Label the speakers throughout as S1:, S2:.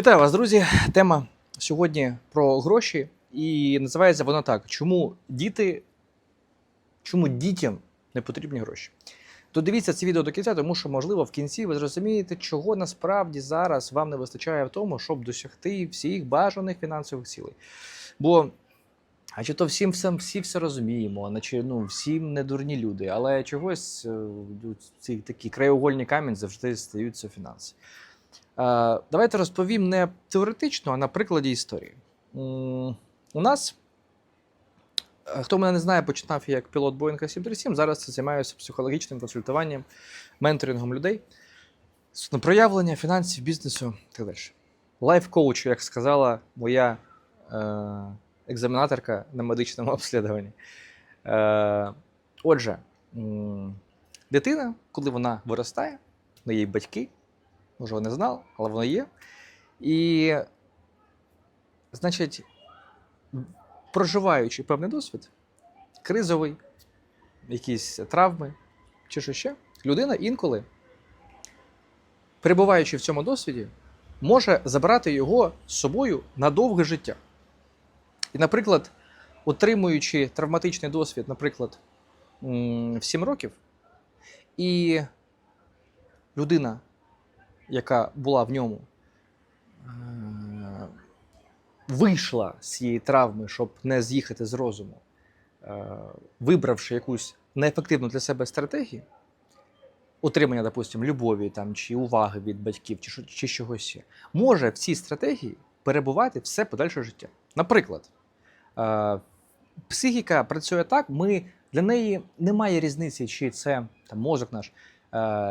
S1: Вітаю вас, друзі. Тема сьогодні про гроші, і називається вона так: чому діти, чому дітям не потрібні гроші? То дивіться це відео до кінця, тому що, можливо, в кінці ви зрозумієте, чого насправді зараз вам не вистачає в тому, щоб досягти всіх бажаних фінансових цілей. Бо, а чи то всім все, всі все розуміємо, наче ну, всім не дурні люди, але чогось е, ці такі краєугольні камінь завжди стаються фінанси. Е, Давайте розповім не теоретично, а на прикладі історії. У нас, е, хто мене не знає, починав я як пілот Boeing 737, зараз займаюся психологічним консультуванням, менторингом людей проявлення фінансів, бізнесу так далі. Лайф-коуч, як сказала моя е, екзаменаторка на медичному обслідуванні. Отже, дитина, коли вона виростає, на її батьки, може, ви не знали, але воно є. І, значить, проживаючи певний досвід, кризовий, якісь травми чи що ще, людина інколи, перебуваючи в цьому досвіді, може забрати його з собою на довге життя. І, наприклад, отримуючи травматичний досвід, наприклад, в 7 років, і людина, яка була в ньому, е, вийшла з цієї травми, щоб не з'їхати з розуму, е, вибравши якусь неефективну для себе стратегію, отримання, допустимо, любові там, чи уваги від батьків, чи, чи чогось може в цій стратегії перебувати все подальше життя. Наприклад, е, психіка працює так, ми, для неї немає різниці, чи це там, мозок наш,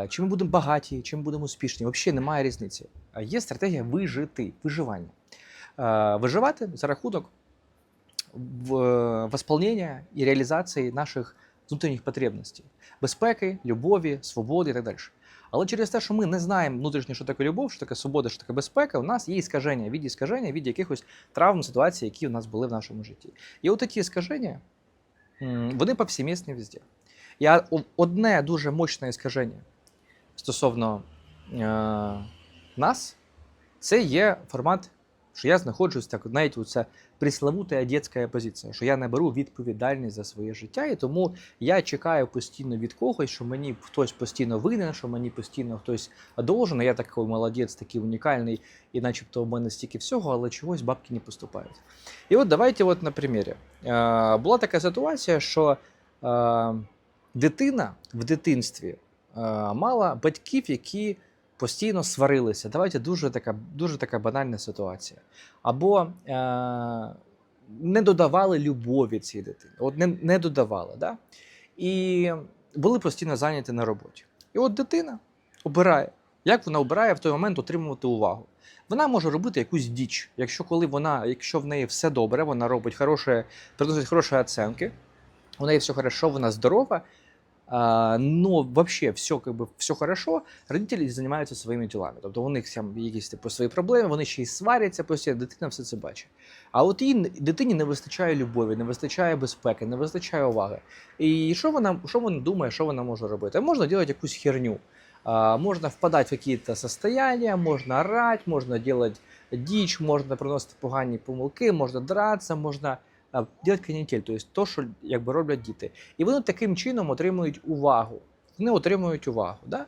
S1: чи ми будемо багаті, чи ми будемо успішні. Взагалі немає різниці. Є стратегія вижити, виживання. Е, Виживати за рахунок восполнення і реалізації наших внутрішніх потребностей, безпеки, любові, свободи і так далі. Але через те, що ми не знаємо внутрішньо, що таке любов, що таке свобода, що таке безпека, у нас є іскаження від іскаження від якихось травм, ситуацій, які у нас були в нашому житті. І от такі іскаження, вони повсімісні везде. О- одне дуже мощне іскаження стосовно е, нас, це є формат, що я знаходжусь так, навіть це приславута дітська позиція, що я не беру відповідальність за своє життя, і тому я чекаю постійно від когось, що мені хтось постійно винен, що мені постійно хтось должен, я такий молодець, такий унікальний, і начебто в мене стільки всього, але чогось бабки не поступають. І от давайте, от на примірі. Е, була така ситуація, що е, дитина в дитинстві е, мала батьків, які постійно сварилися. Давайте дуже така, дуже така банальна ситуація. Або е, не додавали любові цій дитині. От не, не додавали. Да? І були постійно зайняті на роботі. І от дитина обирає, як вона обирає в той момент отримувати увагу. Вона може робити якусь діч. Якщо коли вона, якщо в неї все добре, вона робить хороше, приносить хороші оценки, у неї все хорошо, вона здорова, но вообще все, как бы, все хорошо, родителі займаються своїми ділами. Тобто у них там якісь типу, свої проблеми, вони ще й сваряться постійно, дитина все це бачить. А от їй дитині не вистачає любові, не вистачає безпеки, не вистачає уваги. І що вона, що вона думає, що вона може робити? Можна робити якусь херню. А, можно впадать в какие-то состояния, можно орать, можно делать дичь, можно приносити погані помилки, можна драться, можна делать канітель, тобто то, що якби роблять діти. І вони таким чином отримують увагу. Вони отримують увагу. Да?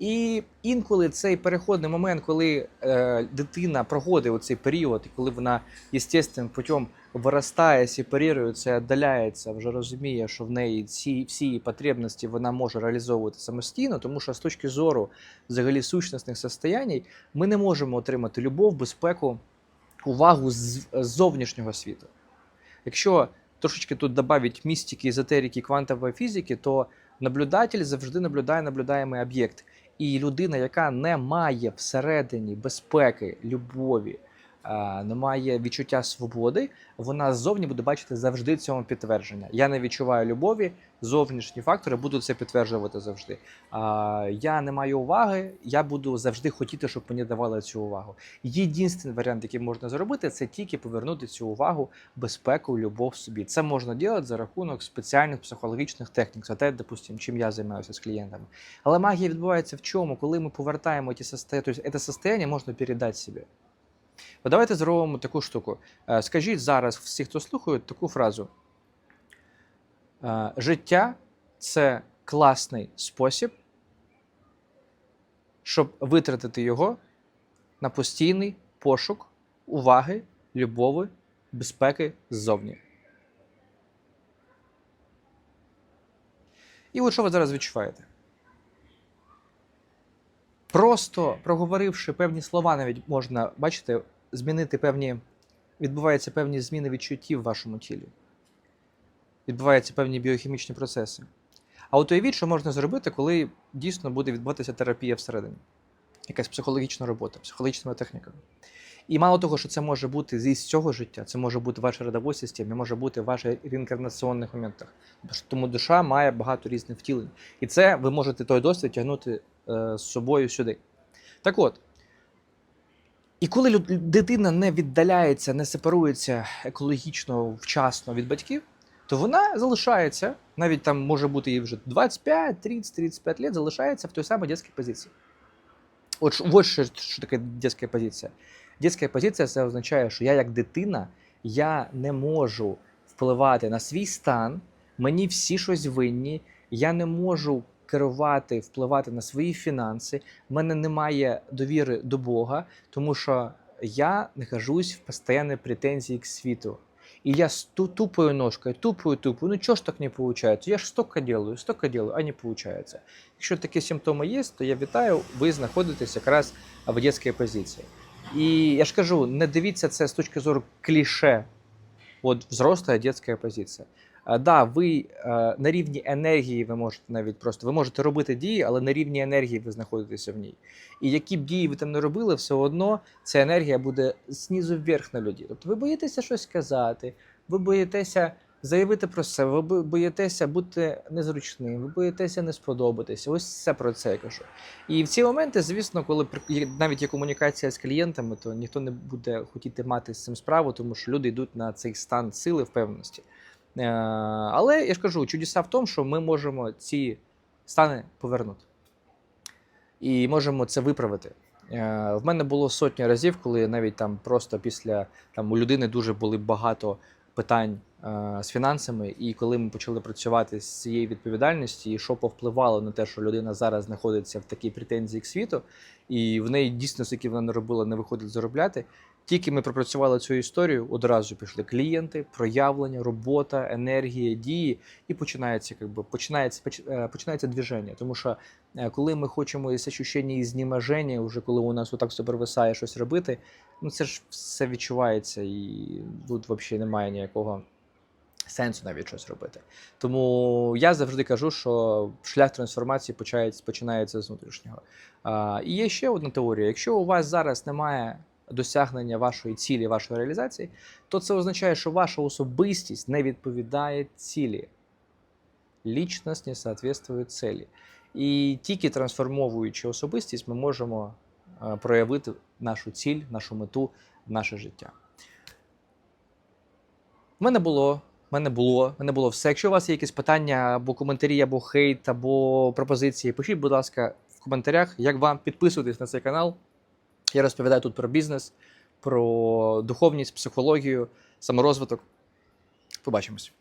S1: І інколи цей переходний момент, коли е, дитина проходить цей період, і коли вона естественним путем виростає, сепарується, віддаляється, вже розуміє, що в неї ці всі її потребності вона може реалізовувати самостійно, тому що з точки зору взагалі сущностних состоянь ми не можемо отримати любов, безпеку, увагу з з зовнішнього світу. Якщо трошечки тут додати містики, езотерики, квантової фізики, то наблюдатель завжди наблюдає наблюдаємий об'єкт. І людина, яка не має всередині безпеки, любові, е, не має відчуття свободи, вона ззовні буде бачити завжди цьому підтвердження. Я не відчуваю любові, зовнішні фактори будуть це підтверджувати завжди. А, я не маю уваги, я буду завжди хотіти, щоб мені давали цю увагу. Єдиний варіант, який можна зробити, це тільки повернути цю увагу, безпеку, любов собі. Це можна робити за рахунок спеціальних психологічних технік. Це те, допустим, чим я займаюся з клієнтами. Але магія відбувається в чому? Коли ми повертаємо ті состояння, тобто це состояние можна передати собі. Давайте зробимо таку штуку. Е, Скажіть зараз всі, хто слухає, таку фразу. Е, Життя це класний спосіб, щоб витратити його на постійний пошук уваги, любові, безпеки ззовні. І от що ви зараз відчуваєте? Просто проговоривши певні слова, навіть можна, бачите, змінити певні, відбуваються певні зміни відчуттів в вашому тілі. Відбуваються певні біохімічні процеси. А от уявіть, що можна зробити, коли дійсно буде відбуватися терапія всередині, якась психологічна робота, психологічна техніка. І мало того, що це може бути зі цього життя, це може бути в вашій родовій системі, може бути в ваших реінкарнаційних моментах. Тому душа має багато різних втілень. І це ви можете той досвід тягнути е, з собою сюди. Так от. І коли дитина не віддаляється, не сепарується екологічно вчасно від батьків, то вона залишається, навіть там може бути їй вже 25, 30, 35 років, залишається в той самій дитячій позиції. От ось що, що таке дитяча позиція. Дитяча позиція це означає, що я як дитина я не можу впливати на свій стан, мені всі щось винні, я не можу керувати, впливати на свої фінанси, в мене немає довіри до Бога, тому що я нахожусь в постійній претензії к світу. И я с ту- тупою ножкой, тупою, тупою, ну чого ж так не получается? Я ж столько делаю, столько делаю, а не получается. Якщо такі симптоми є, то я вітаю, ви знаходитесь якраз в дитячій позиції. І я ж кажу, не дивіться це з точки зору кліше. От взрослая детская позиція. А, да, ви е, на рівні енергії ви можете навіть просто ви можете робити дії, але на рівні енергії ви знаходитеся в ній. І які б дії ви там не робили, все одно ця енергія буде знизу вверх на людей. Тобто ви боїтеся щось сказати, ви боїтеся заявити про себе, ви боїтеся бути незручним, ви боїтеся не сподобатися. Ось це про це я кажу. І в ці моменти, звісно, коли навіть є комунікація з клієнтами, то ніхто не буде хотіти мати з цим справу, тому що люди йдуть на цей стан сили впевненості. Е, Але я ж кажу, чудеса в тому, що ми можемо ці стани повернути. І можемо це виправити. Е, В мене було сотні разів, коли навіть там просто після там у людини дуже були багато питань з фінансами, і коли ми почали працювати з цією відповідальністю, і що повпливало на те, що людина зараз знаходиться в такій претензії к світу, і в неї дійсно, скільки вона не робила, не виходить заробляти. Тільки ми пропрацювали цю історію, одразу пішли клієнти, проявлення, робота, енергія, дії, і починається, якби, починається, поч- е, починається движення. Тому що е, коли ми хочемо із ощущення і знімаження, вже коли у нас отак все провисає щось робити, ну це ж все відчувається, і тут взагалі немає ніякого сенсу навіть щось робити. Тому я завжди кажу, що шлях трансформації починається з внутрішнього. А, і є ще одна теорія: якщо у вас зараз немає досягнення вашої цілі, вашої реалізації, то це означає, що ваша особистість не відповідає цілі. Лічність не соответствує цілі. І тільки трансформовуючи особистість, ми можемо проявити нашу ціль, нашу мету, наше життя. У мене було. Мене було, мене було все. Якщо у вас є якісь питання або коментарі, або хейт, або пропозиції, пишіть, будь ласка, в коментарях, як вам підписуйтесь на цей канал. Я розповідаю тут про бізнес, про духовність, психологію, саморозвиток. Побачимось.